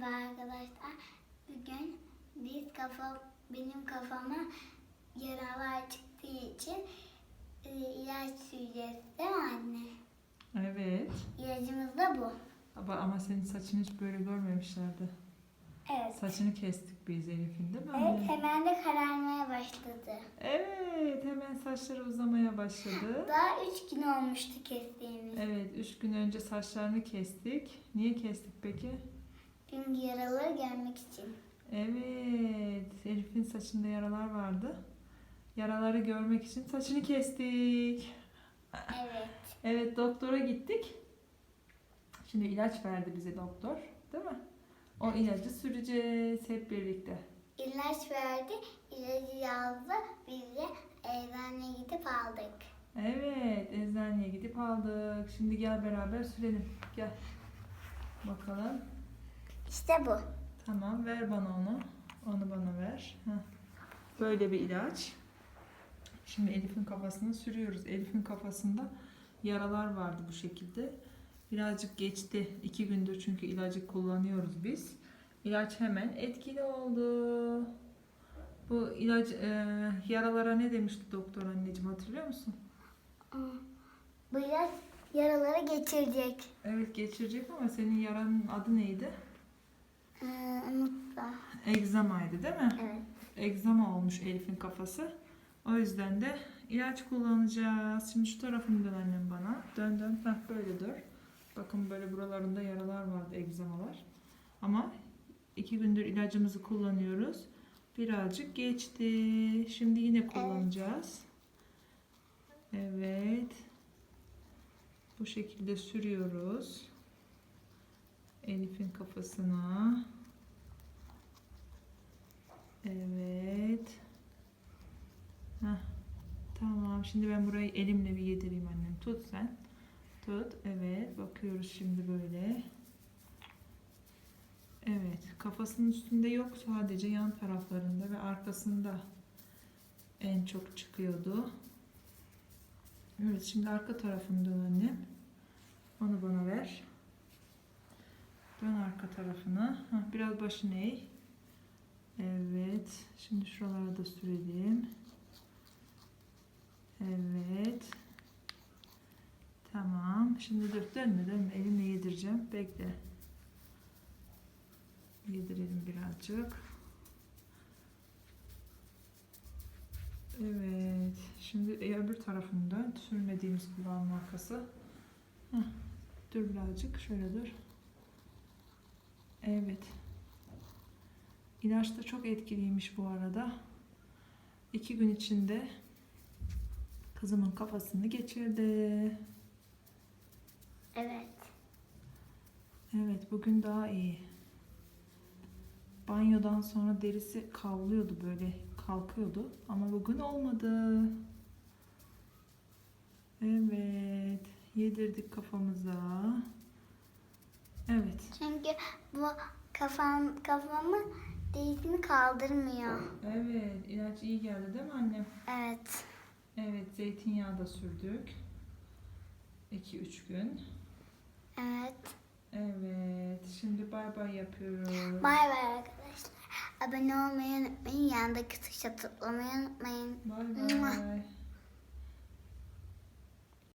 Merhaba arkadaşlar. Bugün biz kafa benim kafama yaralar çıktığı için e, ilaç süreceğiz değil mi anne? Evet. İlacımız da bu. Ama, ama senin saçını hiç böyle görmemişlerdi. Evet. Saçını kestik biz Elif'in değil mi? Evet anne? hemen de kararmaya başladı. Evet, hemen saçları uzamaya başladı. Daha üç gün olmuştu kestiğimiz. Evet, üç gün önce saçlarını kestik. Niye kestik peki? Çünkü yaraları görmek için. Evet, Elif'in saçında yaralar vardı. Yaraları görmek için saçını kestik. Evet. Evet, doktora gittik. Şimdi ilaç verdi bize doktor, değil mi? O ilacı süreceğiz hep birlikte. İlaç verdi, ilacı yazdı. Biz de eczaneye gidip aldık. Evet, eczaneye gidip aldık. Şimdi gel beraber sürelim. Gel. Bakalım. İşte bu. Tamam, ver bana onu. Onu bana ver. Heh. Böyle bir ilaç. Şimdi Elif'in kafasına sürüyoruz. Elif'in kafasında yaralar vardı bu şekilde. Birazcık geçti. iki gündür çünkü ilacı kullanıyoruz biz. İlaç hemen etkili oldu. Bu ilaç e, yaralara ne demişti doktor anneciğim hatırlıyor musun? Bu ilaç yaraları geçirecek. Evet geçirecek ama senin yaranın adı neydi? Unuttum. Egzamaydı değil mi? Evet. Egzama olmuş Elif'in kafası. O yüzden de ilaç kullanacağız. Şimdi şu tarafını dön annem bana. Dön dön. Heh, böyle dur. Bakın böyle buralarında yaralar vardı egzamalar. Ama iki gündür ilacımızı kullanıyoruz. Birazcık geçti. Şimdi yine kullanacağız. Evet. Bu şekilde sürüyoruz. Elif'in kafasına. Evet. Heh. Tamam. Şimdi ben burayı elimle bir yedireyim annem. Tut sen. Tut. Evet. Bakıyoruz şimdi böyle. Evet. Kafasının üstünde yok. Sadece yan taraflarında ve arkasında en çok çıkıyordu. Evet. Şimdi arka tarafını dön annem. Onu bana ver. Dön arka tarafına. Heh, biraz başını eğ. Evet. Şimdi şuralara da sürelim. Evet. Tamam. Şimdi dur dönme dönme. Elimle yedireceğim. Bekle. Yedirelim birazcık. Evet. Şimdi öbür tarafını dön. Sürmediğimiz kulağın arkası. Heh. Dur birazcık. Şöyle dur. Evet. İlaç da çok etkiliymiş bu arada. İki gün içinde kızımın kafasını geçirdi. Evet. Evet bugün daha iyi. Banyodan sonra derisi kavlıyordu böyle kalkıyordu ama bugün olmadı. Evet yedirdik kafamıza. Evet. Çünkü bu kafam kafamı derisini kaldırmıyor. Evet ilaç iyi geldi değil mi annem? Evet. Evet zeytinyağı da sürdük. 2-3 gün. Evet. Evet şimdi bay bay yapıyoruz. Bay bay arkadaşlar. Abone olmayı unutmayın. Yandaki tuşa tıklamayı unutmayın. Bay bay.